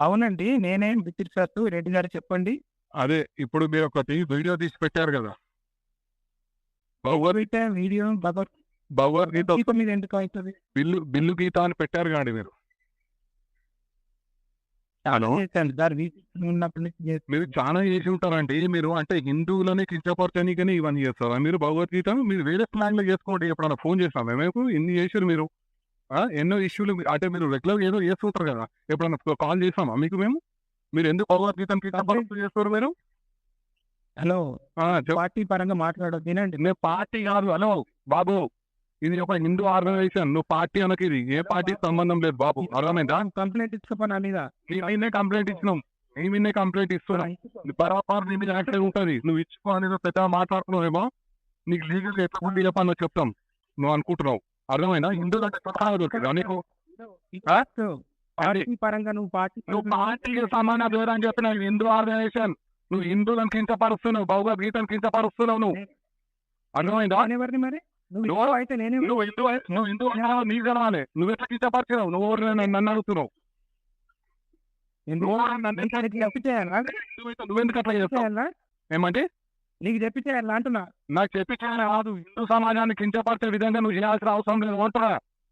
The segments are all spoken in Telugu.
అవునండి నేనే సార్ రెడ్డి గారు చెప్పండి. అదే ఇప్పుడు మీరు ఒకటి వీడియో తీసి పెట్టారు కదా. వీడియో భగవత్ భగవద్గీత గీత మీద ఎందుకు అవుతుంది? బిల్లు బిల్లు గీత అని పెట్టారు కాండి మీరు. మీరు చాలా చేసి ఉంటారండి మీరు అంటే హిందువులని కించపరచనీకని ఇవన్నీ చేస్తారా? మీరు భగవద్గీత మీరు వేరే ప్లాన్లో చేసుకోండి ఎప్పుడన్నా ఫోన్ చేస్తాం మేము ఇన్ని చేసారు మీరు? ఎన్నో ఇష్యూలు మీ- అంటే మీరు రెగ్యులర్ ఏదో చేస్తుంటారు కదా? ఎప్పుడన్నా కాల్ చేసామా మీకు మేము? మీరు ఎందుకు భగవద్గీతను కించపరుస్తూ చేస్తారు మీరు? హలో పార్టీ పరంగా మాట్లాడదు తినండి నేను పార్టీ కాదు హలో బాబు. ఇది ఒక హిందూ ఆర్గనైజేషన్ నువ్వు పార్టీ అనకి ఇది. ఏ పార్టీ సంబంధం లేదు బాబు. అర్థమైందా? కంప్లైంట్ ఇచ్చుకోపని నా మీద. నీ అయినే కంప్లైంట్ ఇచ్చినాం. నీ మీదే కంప్లైంట్ ఇస్తున్నాం. బరాబర్ నీ మీద యాక్టివ్ ఉంటుంది. నువ్వు ఇచ్చుకో అనేది పెద్ద మాట్లాడుతున్నావేమో? నీకు లీగల్ ఎట్లా ఉంది చెప్పని చెప్తాం. నువ్వు అనుకుంటున్నావు. అర్థమైనా స్వతహా దొరికిందా నీకు పార్టీ పరంగా నువ్వు పార్టీ నువ్వు పార్టీకి సమాన దూరం అని చెప్పిన హిందూ ఆర్గనైజేషన్ నువ్వు హిందువులను కించపరుస్తున్నావు భగవద్గీతను కించపరుస్తున్నావు నువ్వు. అర్థమైందా? ఎవరిని మరి? నువ్వు అయితే నేనే నువ్వు హిందూ నువ్వు హిందూ నీకు తెలవాలి నువ్వు ఎట్లా కించపరిచినావు? నువ్వు ఎవరు నన్ను అడుగుతున్నావు? ఎందుకు? నువ్వు నువ్వెందుకు అట్లా చేస్తావు? ఏమంటే? నీకు చెప్పి చేయాలా అంటున్నా. నాకు చెప్పి కాదు. హిందూ సమాజాన్ని కించపరిచే విధంగా నువ్వు చేయాల్సిన అవసరం లేదు. ఓటరా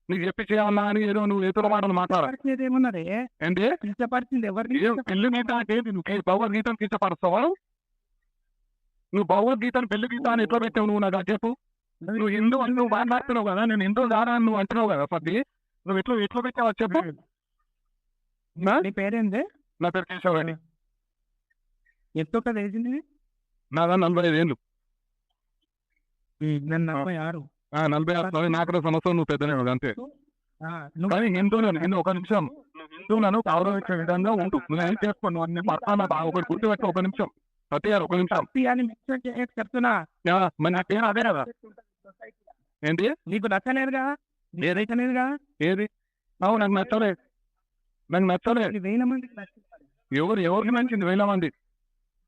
నీకు చెప్పి చేయాలన్నా అని ఏదో నువ్వు ఎదురు మాటలు మాట్లాడ పరిస్థితి ఏమున్నది? ఏంటి కించపరిచింది ఎవరిని పెళ్ళి గీత అంటే? నువ్వు భగవద్గీతను కించపరుస్తావా? నువ్వు భగవద్గీతను పెళ్ళి గీత అని ఎట్లా పెట్టావు నువ్వు? నాకు చెప్పు. నువ్వు హిందూ అని నువ్వు మాట్లాడుతున్నావు కదా. నేను హిందూ దారా అని నువ్వు అంటున్నావు కదా పది నువ్వు ఎట్లా ఎట్లా పెట్టావు చెప్పు. నా? పేరేంది? నా పేరు కేశవ్ రెడ్డి ఎంత వేసింది నాదా నలభై ఐదు ఏళ్ళు నేను నలభై ఆరు నలభై ఆరు నాలుగు సంవత్సరం నువ్వు పెద్దనే అంతే. కానీ హిందువులను హిందూ ఒక నిమిషం నువ్వు హిందువులను గౌరవించే విధంగా ఉండు. నువ్వు ఏం చేసుకో నువ్వు అన్ని పడతాను ఒకటి గుర్తుపెట్టు ఒక నిమిషం. సత్య గారు ఒక నిమిషం. చెప్తున్నా. యా, మరి నా పేరు అదే కదా? ఏంటి? నీకు నచ్చలేదుగా? నీకు ఏది? నచ్చలేదుగా? ఏది? అవు నాకు నచ్చలే నాకు నచ్చలే ఇది వేల మందికి నచ్చింది. ఎవరు ఎవరికి నచ్చింది వేల మంది?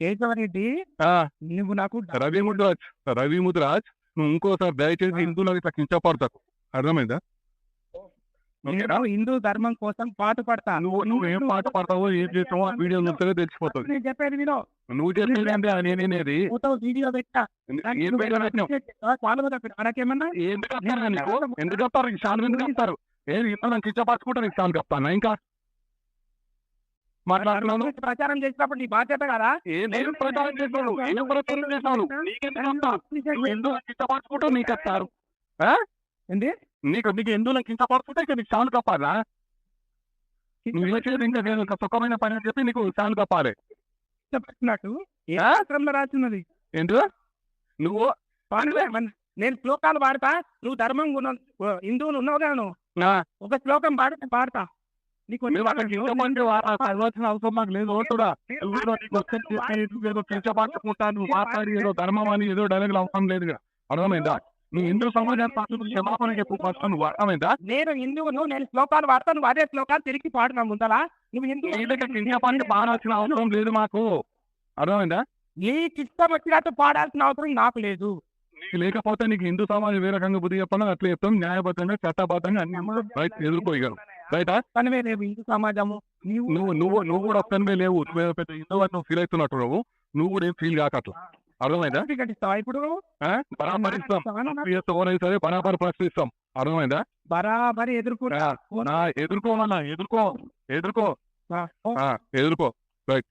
కేశవరెడ్డి నువ్వు నాకు రవి ముద్రాజ్ రవి ముద్రాజ్ నువ్వు ఇంకోసారి దయచేసి హిందువులకు ఇట్లా కించపడతాకు అర్థమైందా? నేను హిందూ ధర్మం కోసం పాటు పడతా నువ్వు నువ్వు ఏం పాట పడతావో ఏం చేస్తావో ఆ వీడియో తెలిసిపోతుంది. నేను చెప్పేది వినో. నువ్వు చెప్పేది నేనేది వీడియో పెట్టా. ఏం. మనకేమన్నా? ఎందుకు ఎందుకు ఈ సాల్ ఎందుకు ఇతను కించపరచుకుంటారు ఈ సాల్ చెప్తాను. ఇంకా ప్రచారం చేసినప్పుడు నీ బాధ్యత కదా? నేను ప్రచారం చేసినాను ఏం ప్రచారం చేసినాను నీకెందుకు ఎందుకు కించపరచుకుంటావు నీకు వస్తారు ఏంటి నీకు నీకు ఎందుకు కించపరచుకుంటే ఇక నీకు సాల్ కప్పాలా? నువ్వు ఏ చేయదు ఇంకా నేను సుఖమైన పని అని చెప్పి నీకు సాల్ కప్పాలి. రాస్తున్నది ఏంటి? నువ్వు? నేను శ్లోకాలు పాడతా. నువ్వు ధర్మం హిందువులు ఉన్నావు కదా నువ్వు. నా ఒక శ్లోకం పాడితే పాడతా. నీకు అవసరం లేదు. నీకు ఏదో మాట్లాడి ఏదో ధర్మం అని ఏదో డైలాగులు అవసరం. అర్థమైందా? నువ్వు హిందూ క్షమాపణ చెప్పు ఫస్ట్ నువ్వు. అర్థమైందా? నేను హిందువును నేను శ్లోకాలు పాడతా నువ్వు అదే శ్లోకాలు తిరిగి పాడున్నా ముందలా. నువ్వు హిందూ పాడాల్సిన అవసరం లేదు మాకు. అర్థమైందా? నీకు ఇష్టం వచ్చినట్టు పాడాల్సిన అవసరం నాకు లేదు. నీకు లేకపోతే నీకు హిందూ సమాజం ఏ రకంగా బుద్ధి చెప్పాలో అట్లా చెప్తాం. న్యాయబద్ధంగా చట్టబద్ధంగా అన్ని ఎదుర్కోగలరు హిందూ సమాజము నువ్వు నువ్వు నువ్వు కూడా ఒక్కనివే లేవు. నువ్వు పెద్ద హిందూ నువ్వు ఫీల్ అవుతున్నట్టు నువ్వు నువ్వు కూడా ఏం ఫీల్ కాకట్లా అర్థమైందా? సర్టిఫికెట్ ఇస్తావా ఇప్పుడు? బరాబర్ సరే బరాబర్ ప్రశ్నిస్తాం. అర్థమైందా? బరాబరి నా ఎదుర్కోవాలన్నా ఎదుర్కో ఎదుర్కో ఎదుర్కో. రైట్